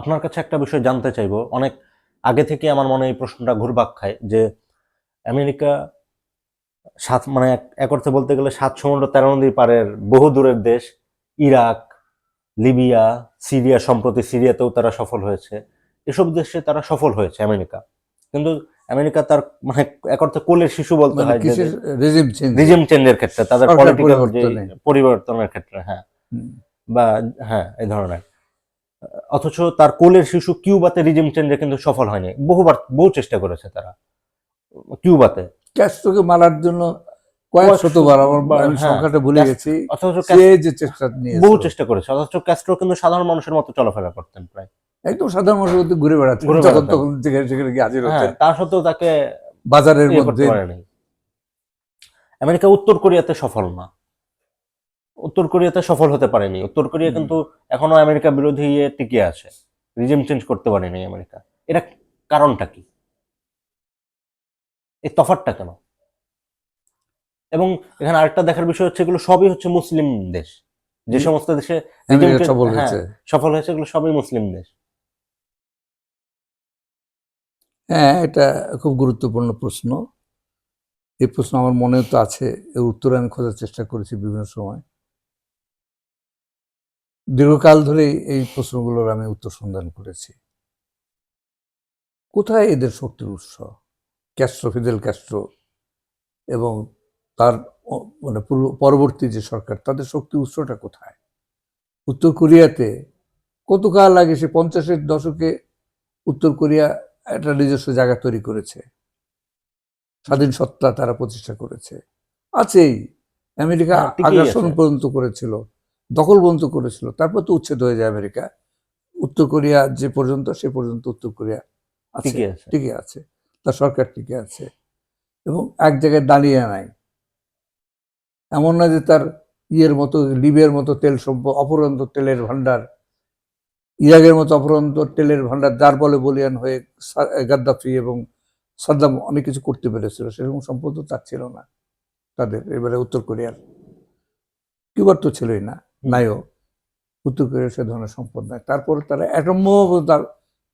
আপনার কাছে একটা বিষয় জানতে চাইব। অনেক আগে থেকে আমার মনে এই প্রশ্নটা ঘুরপাক খায় যে আমেরিকা সাত মানে এক- অর্থে বলতে গেলে সাত সমুদ্র তেরো নদীর পারের বহু দূরের দেশ ইরাক লিবিয়া সিরিয়া সম্প্রতি সিরিয়াতেও তারা সফল হয়েছে। এসব দেশে তারা সফল হয়েছে আমেরিকা। কিন্তু আমেরিকা তার মানে এক অর্থে কোলের শিশু বলতে মানে হয় রেজিম চেঞ্জ রিজিম চেঞ্জের ক্ষেত্রে তাদের পলিটিক্যাল পরিবর্তনের। ক্ষেত্রে হ্যাঁ। বা হ্যাঁ এই ধরনের। অথচ তার কোলের শিশু কিউবাতে রিজিম চেঞ্জে কিন্তু সফল হয়নি। বহুবার বহু চেষ্টা করেছে তারা। কিউবাতে। ক্যাস্ট্রোকে মারার জন্য কয়েক শতবার আমার আমি হ্যাঁ। সংখ্যাটা ভুলে গেছি। অথচ যে চেষ্টা নিয়ে বহু চেষ্টা করেছে অথচ ক্যাস্ট্রো কিন্তু সাধারণ মানুষের মতো চলাফেরা করতেন প্রায়। একদম সাধারণ মানুষের মধ্যে ঘুরে বেড়াচ্ছে। যখন তখন যেখানে সেখানে গিয়ে হাজির হ্যাঁ হতেন তা সত্ত্বেও তাকে বাজারের ইয়ে মধ্যে আমেরিকা উত্তর কোরিয়াতে সফল না। উত্তর কোরিয়াতে সফল হতে পারেনি। উত্তর কোরিয়া কিন্তু এখনও আমেরিকা বিরোধী টিকে আছে। রিজিম চেঞ্জ করতে পারেনি আমেরিকা। এটা কারণটা কি? এই তফাৎটা কেন? এবং এখানে আরেকটা দেখার বিষয় হচ্ছে এগুলো সবই হচ্ছে মুসলিম দেশ। যে সমস্ত দেশে সফল হ্যাঁ, হয়েছে। সফল হয়েছে এগুলো সবই মুসলিম দেশ। হ্যাঁ এটা খুব গুরুত্বপূর্ণ প্রশ্ন। এই প্রশ্ন আমার মনেও তো আছে এর উত্তর আমি খোঁজার চেষ্টা করেছি বিভিন্ন সময়। দীর্ঘকাল ধরে এই প্রশ্নগুলোর আমি উত্তর সন্ধান করেছি। কোথায় এদের শক্তির উৎস? ক্যাস্ট্রো ফিদেল ক্যাস্ট্রো এবং তার মানে পূর্ব- পরবর্তী যে সরকার তাদের শক্তি উৎসটা কোথায়? উত্তর কোরিয়াতে কতকাল আগে সে পঞ্চাশের দশকে উত্তর কোরিয়া একটা নিজস্ব জায়গা তৈরি করেছে? স্বাধীন সত্তা তারা প্রতিষ্ঠা করেছে। আছেই। আমেরিকা হ্যাঁ, আগ্রাসন পর্যন্ত করেছিল। দখল পর্যন্ত করেছিল। তারপর তো উচ্ছেদ হয়ে যায় আমেরিকা। উত্তর কোরিয়া যে পর্যন্ত সে পর্যন্ত উত্তর কোরিয়া আছে। ঠিকই আছে। টিকে আছে। তার সরকার টিকে আছে। এবং এক জায়গায় দাঁড়িয়ে নাই। এমন না যে তার ইয়ের মতো লিবিয়ার মতো তেল সম্পদ অপরন্ত তেলের ভান্ডার ইরাকের মতো অপরন্ত তেলের ভান্ডার যার বলে বলিয়ান হয়ে গাদ্দাফি এবং সাদ্দাম অনেক কিছু করতে পেরেছিল। সেরকম সম্পদ তো তার ছিল না তাদের এবারে উত্তর কোরিয়ার। কিউবার তো ছিলই না। নাইও উত্তর কোরিয়ার সে ধরনের সম্পদ নাই। তারপরে তারা অ্যাটম তার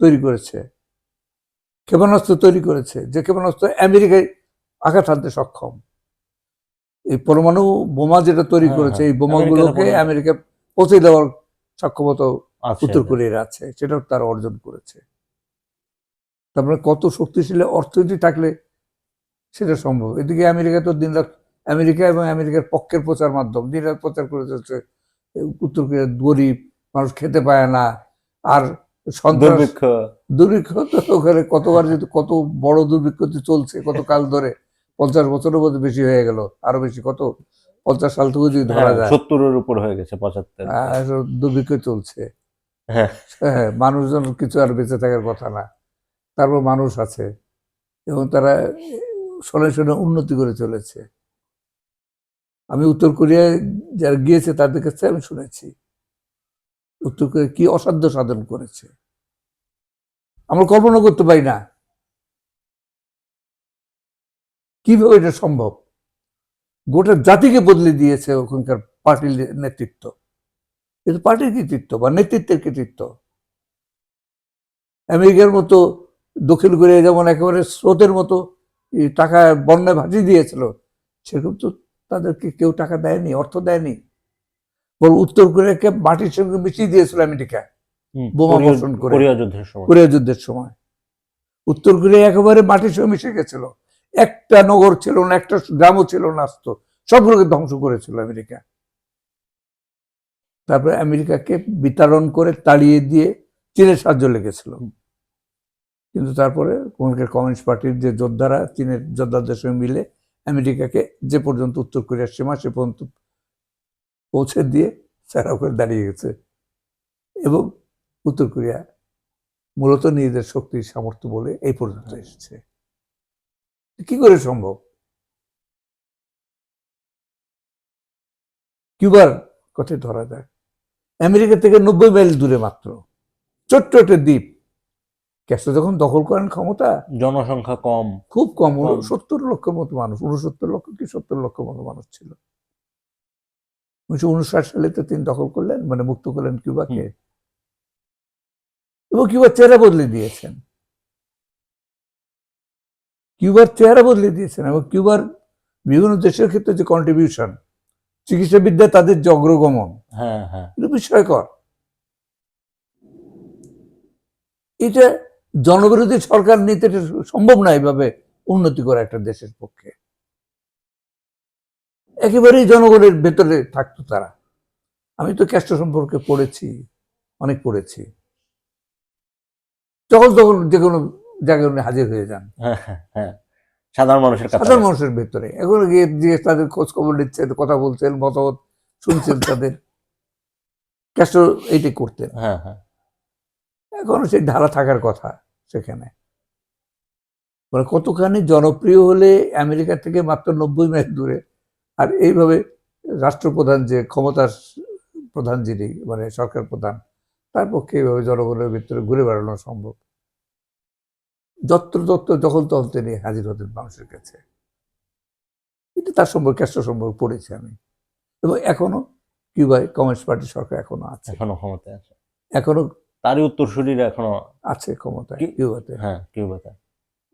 তৈরি করেছে ক্ষেপণাস্ত্র তৈরি করেছে যে ক্ষেপণাস্ত্র আমেরিকায় আঘাত হানতে সক্ষম। এই পরমাণু বোমা যেটা তৈরি হ্যাঁ, করেছে হ্যাঁ। এই বোমাগুলোকে আমেরিকা পৌঁছে দেওয়ার সক্ষমতা উত্তর কোরিয়ার আছে সেটাও তারা অর্জন করেছে। তারপরে কত শক্তিশালী অর্থনীতি থাকলে সেটা সম্ভব? এদিকে আমেরিকা তো দিনরাত আমেরিকা এবং আমেরিকার পক্ষের প্রচার মাধ্যম দিনরাত প্রচার করে চলছে উত্তর কোরিয়া গরিব মানুষ খেতে পায় না। আর দুর্ভিক্ষ। দুর্ভিক্ষ তো ওখানে কতবার যেহেতু কত বড় দুর্ভিক্ষ চলছে কত কাল ধরে পঞ্চাশ বছরের মধ্যে বেশি হয়ে গেল আরও বেশি কত? পঞ্চাশ সাল থেকে যদি ধরা হ্যাঁ, যায়। সত্তরের উপর হয়ে গেছে পঁচাত্তর। দুর্ভিক্ষ চলছে। হ্যাঁ। হ্যাঁ মানুষজন কিছু আর বেঁচে থাকার কথা না। তারপর মানুষ আছে এবং তারা শোনে শোনে উন্নতি করে চলেছে। আমি উত্তর কোরিয়ায় যারা গিয়েছে তাদের কাছে আমি শুনেছি। উত্তর কোরিয়া কি অসাধ্য সাধন করেছে? আমরা কল্পনা করতে পারি না। কীভাবে এটা সম্ভব? গোটা জাতিকে বদলে দিয়েছে ওখানকার পার্টির নেতৃত্ব। এটা পার্টির কৃতিত্ব বা নেতৃত্বের কৃতিত্ব। আমেরিকার মতো দক্ষিণ কোরিয়া যেমন একেবারে স্রোতের মতো টাকা বন্যায় ভাসিয়ে দিয়েছিল, সেরকম তো তাদেরকে কেউ টাকা দেয়নি অর্থ দেয়নি। উত্তর কোরিয়াকে মাটির সঙ্গে মিশিয়ে দিয়েছিল আমেরিকা। বোমা বর্ষণ করে। কোরিয়া যুদ্ধের সময়। উত্তর কোরিয়া একেবারে মাটির সঙ্গে মিশে গেছিল। একটা নগর ছিল না একটা গ্রামও ছিল না আস্ত সবগুলোকে ধ্বংস করেছিল আমেরিকা। তারপরে আমেরিকাকে বিতরণ করে তাড়িয়ে দিয়ে চীনের সাহায্য লেগেছিল। কিন্তু তারপরে ওখানকার কমিউনিস্ট পার্টির যে যোদ্ধারা চীনের যোদ্ধাদের সঙ্গে মিলে আমেরিকাকে যে পর্যন্ত উত্তর কোরিয়ার সীমা সে পর্যন্ত পৌঁছে দিয়ে তারা করে দাঁড়িয়ে গেছে। এবং উত্তর কোরিয়া মূলত নিজেদের শক্তির সামর্থ্য বলে এই পর্যন্ত এসেছে। কি করে সম্ভব? কিউবার কথা ধরা যায় আমেরিকা থেকে নব্বই মাইল দূরে মাত্র। ছোট্ট একটা দ্বীপ। ক্যাস্ট্রো যখন দখল করেন ক্ষমতা জনসংখ্যা কম। খুব কম। সত্তর লক্ষের মতো মানুষ উনসত্তর লক্ষ কি সত্তর লক্ষ মতো মানুষ ছিল। উনিশশো উনষাট সালে তো তিনি দখল করলেন মানে মুক্ত করলেন কিউবাকে। এবং কিউবার চেহারা বদলে দিয়েছেন। কিউবার চেহারা বদলে দিয়েছেন এবং কিউবার বিভিন্ন দেশের ক্ষেত্রে যে কন্ট্রিবিউশন চিকিৎসা বিদ্যায় তাদের যে অগ্রগমন হ্যাঁ হ্যাঁ। বিস্ময়কর এটা জনবিরোধী সরকার নিতে সম্ভব না এভাবে উন্নতি করা একটা দেশের পক্ষে। একেবারেই জনগণের ভেতরে থাকতো তারা। আমি তো ক্যাস্ট সম্পর্কে পড়েছি অনেক পড়েছি। যখন তখন যে কোনো জায়গায় উনি হাজির হয়ে যান। হ্যাঁ হ্যাঁ হ্যাঁ। সাধারণ মানুষের সাধারণ মানুষের ভেতরে। এখন গিয়ে গিয়ে তাদের খোঁজ খবর নিচ্ছেন কথা বলছেন মতামত শুনছেন তাদের। ক্যাস্ট এইটাই করতেন। হ্যাঁ হ্যাঁ। এখন সেই ধারা থাকার কথা সেখানে। মানে কতখানি জনপ্রিয় হলে আমেরিকা থেকে মাত্র নব্বই মাইল দূরে। আর এইভাবে রাষ্ট্রপ্রধান যে ক্ষমতার প্রধান যিনি মানে সরকার প্রধান তার পক্ষে এইভাবে জনগণের ভিতরে ঘুরে বেড়ানো সম্ভব। যত্র তত্র যখন তখন তিনি হাজির হতেন মানুষের কাছে। কিন্তু তার সম্পর্কে ক্যাস্ট সম্পর্কে পড়েছি আমি। এবং এখনও কিউবায় কমিউনিস্ট পার্টি সরকার এখনও আছে। এখনও ক্ষমতায় আছে। এখনও তারই উত্তরসূরিরা এখনও আছে ক্ষমতায় কিউবাতে। হ্যাঁ কিউবাতে।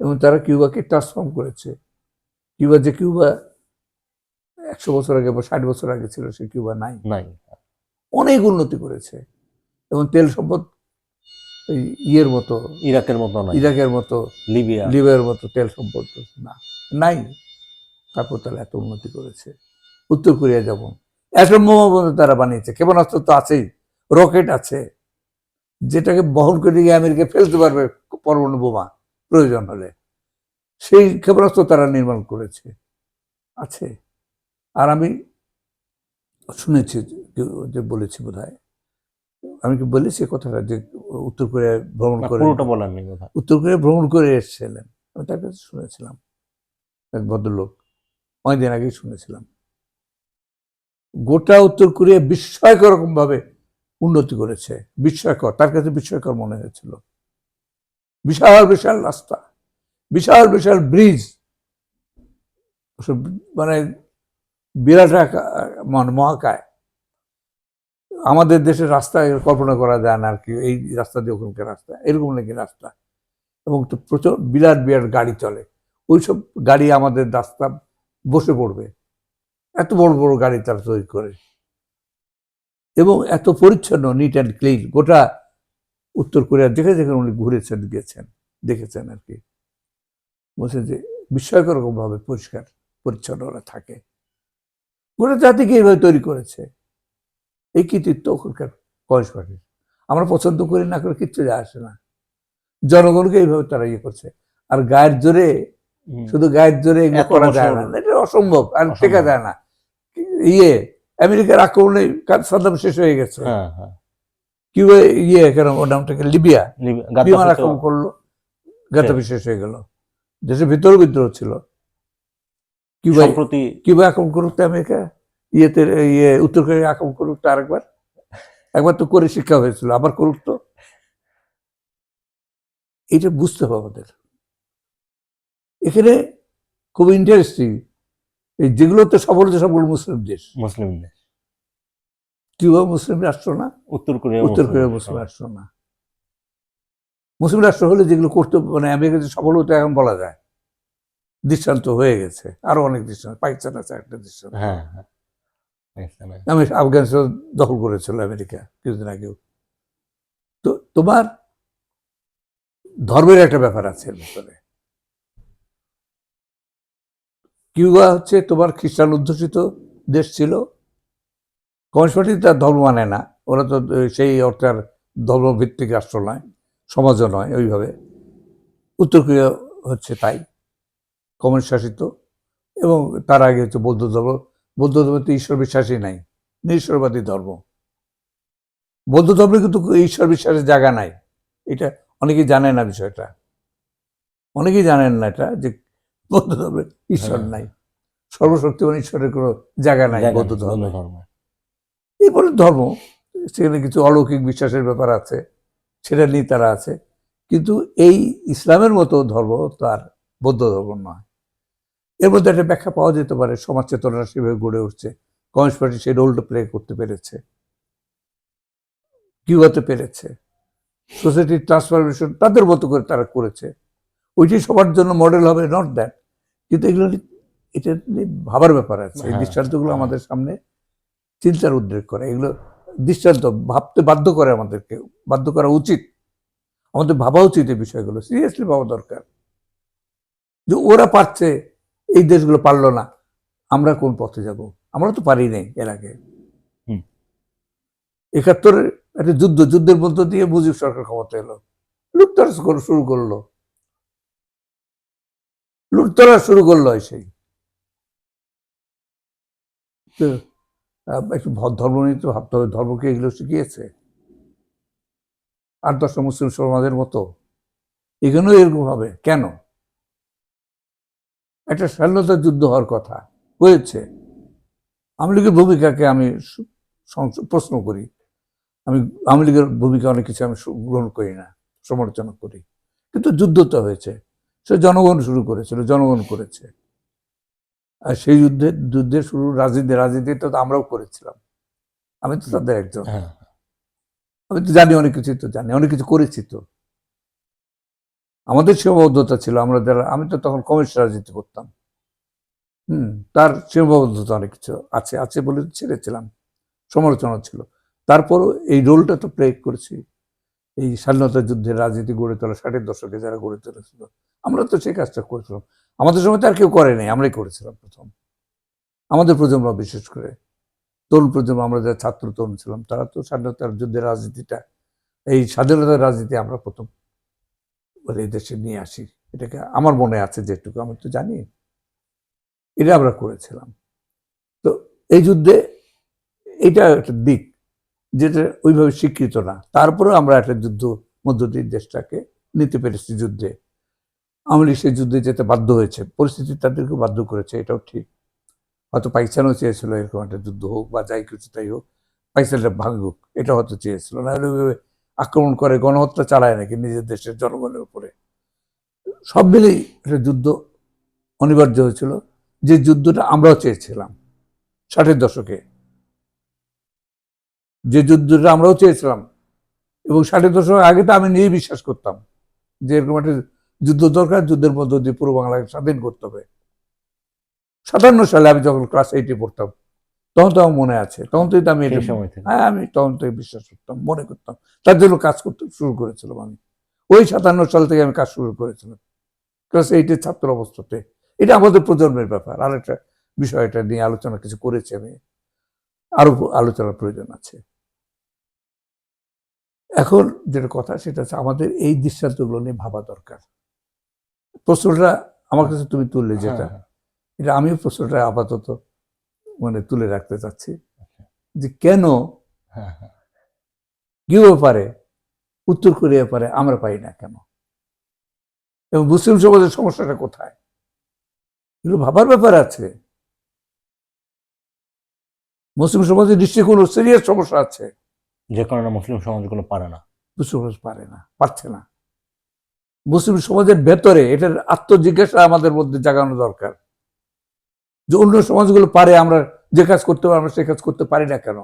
এবং তারা কিউবাকে ট্রান্সফর্ম করেছে। কিউবা যে কিউবা একশো বছর আগে বা ষাট বছর আগে ছিল সে কিউবা নাই। নাই। অনেক উন্নতি করেছে। এবং তেল সম্পদ ইয়ের মতো ইরাকের মতো নাই। ইরাকের মতো লিবিয়া। লিবিয়ার মতো তেল সম্পদ না নাই। তারপর তারা এত উন্নতি করেছে। উত্তর কোরিয়া যেমন অ্যাটম বোমা তারা বানিয়েছে। ক্ষেপণাস্ত্র তো আছেই। রকেট আছে। যেটাকে বহন করে গিয়ে আমেরিকা ফেলতে পারবে পরমাণু বোমা প্রয়োজন হলে। সেই ক্ষেপণাস্ত্র তারা নির্মাণ করেছে। আছে। আর আমি শুনেছি যে বলেছি বোধ আমি কি বলেছি কথাটা? যে উত্তর কোরিয়া ভ্রমণ করে উত্তর কোরিয়া ভ্রমণ করে এসেছিলেন। আমি তার কাছে শুনেছিলাম। এক ভদ্রলোক। অনেকদিন আগেই শুনেছিলাম। গোটা উত্তর কোরিয়া বিস্ময়কর রকম ভাবে উন্নতি করেছে, বিস্ময়কর, তার কাছে বিস্ময়কর মনে হয়েছিল। বিশাল বিশাল রাস্তা, বিশাল বিশাল ব্রিজ মানে বিরাট মানে মহাকায়। আমাদের দেশের রাস্তা কল্পনা করা যায় না আর কি, এই রাস্তা দিয়ে ওখানকার রাস্তা, এরকম নাকি রাস্তা। এবং তো প্রচুর, বিরাট বিরাট গাড়ি চলে। ওইসব গাড়ি আমাদের রাস্তা বসে পড়বে। এত বড় বড় গাড়ি তারা তৈরি করে। এবং এত পরিচ্ছন্ন নিট অ্যান্ড ক্লিন গোটা উত্তর কোরিয়া যেখানে যেখানে উনি ঘুরেছেন গেছেন দেখেছেন আর কি। বলছেন যে বিস্ময়কর ভাবে পরিষ্কার পরিচ্ছন্ন ওরা থাকে। গোটা জাতিকে এইভাবে তৈরি করেছে। এই কৃতিত্ব ওখানকার পার্টির। আমরা পছন্দ করি না করে কিচ্ছু যায় আসে না। জনগণকে এইভাবে তারা ইয়ে করছে। আর গায়ের জোরে শুধু গায়ের জোরে করা যায় না। এটা অসম্ভব আর শেখা যায় না। ইয়ে আমেরিকার আক্রমণে কার- সাদ্দাম শেষ হয়ে গেছে। হ্যাঁ হ্যাঁ। কিউবা ইয়ে কেন ওর নামটাকে লিবিয়া। লিবি- বিমান আক্রমণ করল। গাদ্দাফি শেষ হয়ে গেল। দেশের ভিতরে বিদ্রোহ ছিল। কিউবা কিউবা আক্রমণ করুক তো আমেরিকা। ইয়েতে ইয়ে উত্তর কোরিয়া আক্রমণ করুক তো আরেকবার। একবার তো করে শিক্ষা হয়েছিল আবার করুক তো। এটা বুঝতে হবে আমাদের। এখানে খুব ইন্টারেস্টিং এই যেগুলোতে সফল সবগুলো মুসলিম দেশ। মুসলিম দেশ। কিউবা মুসলিম রাষ্ট্র না উত্তর কোরিয়া উত্তর কোরিয়া মুসলিম রাষ্ট্র না। মুসলিম রাষ্ট্র হলে যেগুলো করতে মানে আমেরিকা যে সফল হতো এখন বলা যায়। দৃষ্টান্ত হয়ে গেছে। আরও অনেক দৃষ্টান্ত পাকিস্তান আছে একটা দৃষ্টান্ত। হ্যাঁ হ্যাঁ। আমি আফগানিস্তান দখল করেছিল আমেরিকা কিছুদিন আগেও। তো তোমার ধর্মের একটা ব্যাপার আছে ভিতরে। কিউবা হচ্ছে তোমার খ্রিস্টান অধ্যুষিত দেশ ছিল। কমিউনিস্ট পার্টি তার ধর্ম মানে না। ওরা তো সেই অর্থে আর ধর্মভিত্তিক রাষ্ট্র নয় সমাজও নয় ওইভাবে। উত্তর কোরিয়া হচ্ছে তাই কমিউনিস্ট শাসিত। এবং তার আগে হচ্ছে বৌদ্ধ ধর্ম। বৌদ্ধ ধর্মে তো ঈশ্বর বিশ্বাসই নাই নিরীশ্বরবাদী ধর্ম। বৌদ্ধ ধর্মে কিন্তু ঈশ্বর বিশ্বাসের জায়গা নাই। এটা অনেকেই জানে না বিষয়টা। অনেকেই জানেন না এটা যে বৌদ্ধ ধর্মে ঈশ্বর হ্যাঁ। নাই। সর্বশক্তিমান ঈশ্বরের কোনো জায়গা নাই বৌদ্ধ ধর্মে। এরপরে ধর্ম সেখানে কিছু অলৌকিক বিশ্বাসের ব্যাপার আছে সেটা নিয়ে তারা আছে। কিন্তু এই ইসলামের মতো ধর্ম তার বৌদ্ধ ধর্ম নয়। এর মধ্যে একটা ব্যাখ্যা পাওয়া যেতে পারে সমাজ চেতনা সেভাবে গড়ে উঠছে। কমিউনিস্ট পার্টি সেই রোলটা প্লে করতে পেরেছে। কিউবাতে পেরেছে। সোসাইটি ট্রান্সফরমেশন তাদের মতো করে তারা করেছে। ওইটি সবার জন্য মডেল হবে নট দ্যাট কিন্তু এগুলো এটা ভাবার ব্যাপার আছে। এই হ্যাঁ, দৃষ্টান্তগুলো। আমাদের সামনে চিন্তার উদ্রেক করে। এগুলো দৃষ্টান্ত ভাবতে বাধ্য করে আমাদেরকে বাধ্য করা উচিত। আমাদের ভাবা উচিত এই বিষয়গুলো। সিরিয়াসলি ভাবা দরকার। যে ওরা পারছে এই দেশগুলো পারল না আমরা কোন পথে যাব? আমরা তো পারি নাই এর আগে। একাত্তরের একটা যুদ্ধ যুদ্ধের মধ্য দিয়ে মুজিব সরকার ক্ষমতা এলো। লুটতরাজ শুরু করল। লুটতরাজ শুরু করল সেই। তো, একটু ধর্ম নিয়ে তো ভাবতে হবে ধর্মকে এগুলো শিখিয়েছে। আর দশটা মুসলিম সমাজের মতো। এখানেও এরকম হবে। কেন? একটা স্বাধীনতা যুদ্ধ হওয়ার কথা হয়েছে। আওয়ামী লীগের ভূমিকাকে আমি প্রশ্ন করি। আমি আওয়ামী লীগের ভূমিকা অনেক কিছু আমি গ্রহণ করি না, সমালোচনা করি। কিন্তু যুদ্ধ তো হয়েছে। সে জনগণ শুরু করেছিল, জনগণ করেছে। আর সেই যুদ্ধে যুদ্ধের শুরু রাজনীতি রাজনীতি তো আমরাও করেছিলাম। আমি তো তাদের একজন। হ্যাঁ। আমি তো জানি অনেক কিছু তো জানি অনেক কিছু করেছি তো। আমাদের সীমাবদ্ধতা ছিল আমরা যারা আমি তো তখন কমিউনিস্ট রাজনীতি করতাম। হুম তার সীমাবদ্ধতা অনেক কিছু আছে আছে বলে ছেড়েছিলাম। সমালোচনা ছিল। তারপরও এই রোলটা তো প্লে করেছি। এই স্বাধীনতা যুদ্ধের রাজনীতি গড়ে তোলা ষাটের দশকে যারা গড়ে তুলেছিল আমরা তো সেই কাজটা করেছিলাম। আমাদের সময় তো আর কেউ করে নাই, আমরাই করেছিলাম প্রথম। আমাদের প্রজন্ম বিশেষ করে। তরুণ প্রজন্ম, আমরা যারা ছাত্র তরুণ ছিলাম, তারা তো স্বাধীনতার যুদ্ধের রাজনীতিটা, এই স্বাধীনতার রাজনীতি আমরা প্রথম বলে দেশে নিয়ে আসি। এটাকে আমার মনে আছে যেটুকু, আমি তো জানি। এটা আমরা করেছিলাম। তো এই যুদ্ধে এটা একটা দিক, যেটা ওইভাবে স্বীকৃত না। তারপরেও আমরা একটা যুদ্ধ মধ্য দিয়ে দেশটাকে নিতে পেরেছি যুদ্ধে। আওয়ামী লীগ সেই যুদ্ধে যেতে বাধ্য হয়েছে। পরিস্থিতি তাদেরকে বাধ্য করেছে, এটাও ঠিক। হয়তো পাকিস্তানও চেয়েছিল এরকম একটা যুদ্ধ হোক বা যাই কিছু তাই হোক, পাকিস্তানটা ভাঙুক, এটা হয়তো চেয়েছিল। না হলে ওইভাবে আক্রমণ করে, গণহত্যা চালায় নাকি নিজের দেশের জনগণের উপরে। সব মিলেই একটা যুদ্ধ অনিবার্য হয়েছিল। যে যুদ্ধটা আমরাও চেয়েছিলাম, ষাটের দশকে। যে যুদ্ধটা আমরাও চেয়েছিলাম, এবং ষাটের দশকের আগে তো আমি নিয়ে বিশ্বাস করতাম যে এরকম একটা যুদ্ধ দরকার যুদ্ধের মধ্য দিয়ে পূর্ব বাংলাকে স্বাধীন করতে হবে। সাতান্ন সালে আমি যখন ক্লাস এইটে পড়তাম তখন তো আমার মনে আছে তখন তো আমি এটা সময় হ্যাঁ আমি তখন থেকে বিশ্বাস করতাম মনে করতাম। তার জন্য কাজ করতে শুরু করেছিলাম আমি। ওই সাতান্ন সাল থেকে আমি কাজ শুরু করেছিলাম ক্লাস এইটের ছাত্র অবস্থাতে। এটা আমাদের প্রজন্মের ব্যাপার আর একটা বিষয় এটা নিয়ে আলোচনা কিছু করেছি আমি। আরও আলোচনার প্রয়োজন আছে। এখন যেটা কথা সেটা হচ্ছে আমাদের এই দৃষ্টান্তগুলো নিয়ে ভাবা দরকার। প্রশ্নটা আমার কাছে তুমি তুললে যেটা। হ্যাঁ, এটা আমিও প্রশ্নটা আপাতত মানে তুলে রাখতে চাচ্ছি। যে কেন হ্যাঁ, হ্যাঁ। পারে উত্তর কোরিয়া পারে আমরা পাই না কেন? এবং মুসলিম সমাজের সমস্যাটা কোথায়? এগুলো ভাবার ব্যাপার আছে। মুসলিম সমাজে নিশ্চয়ই কোনো সিরিয়াস সমস্যা আছে। যে কারণে মুসলিম সমাজ সমাজগুলো পারে না। মুসলিম সমাজ পারে না পারছে না। মুসলিম সমাজের ভেতরে এটার আত্মজিজ্ঞাসা আমাদের মধ্যে জাগানো দরকার। যে অন্য সমাজগুলো পারে আমরা যে কাজ করতে পারি আমরা সে কাজ করতে পারি না কেন?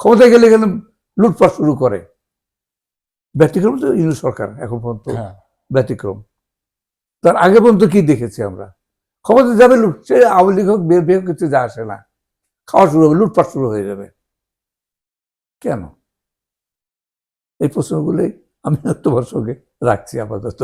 ক্ষমতায় গেলে এখানে লুটপাট শুরু করে। ব্যতিক্রম তো ইউনি সরকার এখন পর্যন্ত হ্যাঁ। ব্যতিক্রম। তার আগে পর্যন্ত কি দেখেছি আমরা? ক্ষমতা যাবে লুট সে আওয়ামী লীগ হোক বিএনপি হোক কিছু যা আসে না। খাওয়া শুরু হবে লুটপাট শুরু হয়ে যাবে। কেন? এই প্রশ্নগুলোই আমি তোমার সঙ্গে রাখছি আপাতত